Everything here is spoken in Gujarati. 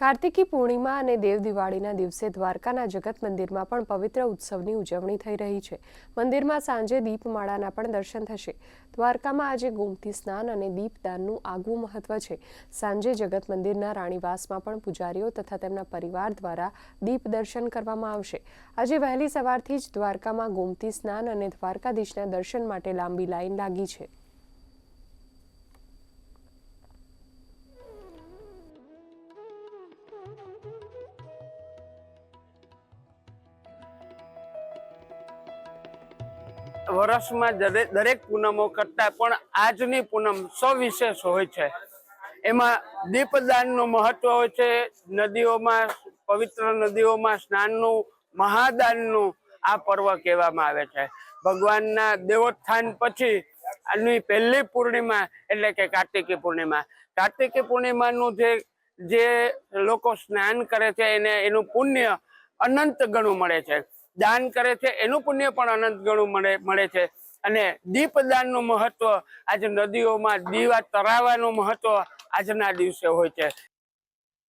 કાર્તિકી પૂર્ણિમા અને દેવ દિવાળીના દિવસે દ્વારકાના જગત મંદિરમાં પણ પવિત્ર ઉત્સવની ઉજવણી થઈ રહી છે. મંદિરમાં સાંજે દીપમાળાના પણ દર્શન થશે. દ્વારકામાં આજે ગોમતી સ્નાન અને દીપદાનનું આગવું મહત્વ છે. સાંજે જગત મંદિરના રાણીવાસમાં પણ પૂજારીઓ તથા તેમના પરિવાર દ્વારા દીપ દર્શન કરવામાં આવશે. આજે વહેલી સવારથી જ દ્વારકામાં ગોમતી સ્નાન અને દ્વારકાધીશના દર્શન માટે લાંબી લાઈન લાગી છે. વર્ષમાં દરેક પૂનમો કરતા પણ આજની પૂનમ સવિશેષ હોય છે. એમાં દીપદાનનું મહત્વ હોય છે, નદીઓમાં, પવિત્ર નદીઓમાં સ્નાનનું મહાદાનનું આ પર્વ કહેવામાં આવે છે. ભગવાનના દેવોત્થાન પછી આની પહેલી પૂર્ણિમા એટલે કે કાર્તિકી પૂર્ણિમા. કાર્તિકી પૂર્ણિમાનું જે જે લોકો સ્નાન કરે છે એને એનું પુણ્ય અનંત ગણું મળે છે. દાન કરે છે, એનું પુણ્ય પણ અનંત ગણું મળે મળે છે. અને દીપદાનનું મહત્વ આજે નદીઓમાં દીવા તરાવવાનું મહત્વ આજના દિવસે હોય છે.